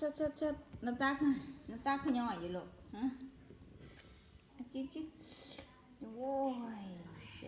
ชดชดชดน้ำตาลน้ำตาลขย่อยอยู่ลูกฮะกินกินโว้ยแ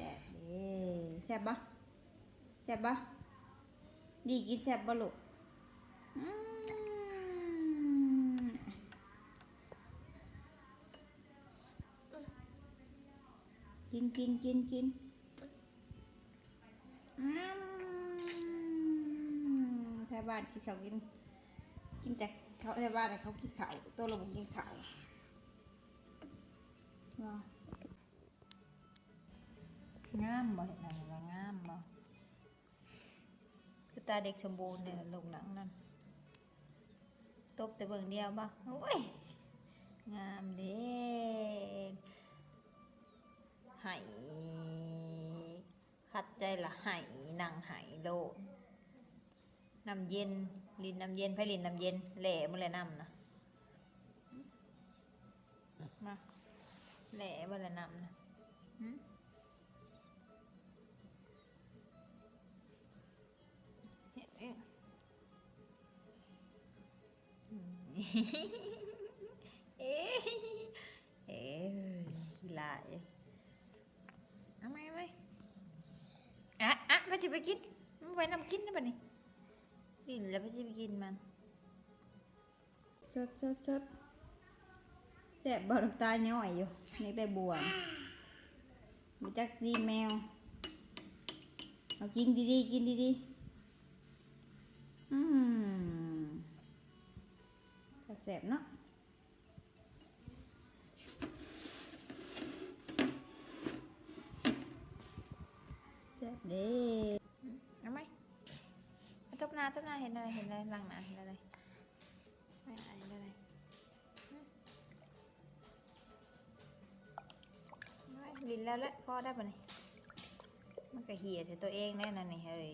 เขาแถวบ้านน่ะเขากินขาวตัวเราบ่กินขาวว้าวงามบ่เห็นหนังว่างามบ่คือตาเด็กสมบูรณ์เนี่ยลูกหนังนั่นตบแต่เบิ่งเดียวบ่โอ้ยงามเด้ไหขัดใจละไหนางไหโลด น้ำเย็น ลินน้ำเย็นไผลินน้ำเย็น แหล่มันเลยน้ำนะมาแหล่มันเลยน้ำนะเห็นเองเอ๊ะเอ๊ะลายเอาไหมไหมอะอะมาจะไปกินมันไว้นำกินนะบัดนี้ ดินแล้วไปจะไปกินมันชดชดชดแซ่บบ่น้ำตาย่อยอยู่นี่ได้บวมมาจักดีแมว เอากินดีๆกินดีๆอืมก็แซ่บเนาะแซ่บเด้เอาไหมมา ทบหน้าทบหน้าเห็นอะไรเห็นอะไรหลังหนาเห็นอะไรไม่เห็นอะไรเอาไว้ดินแล้วแหละพ่อได้ปะนี่มันก็เหี่ยแต่ตัวเองแน่นอนนี่เฮ้ย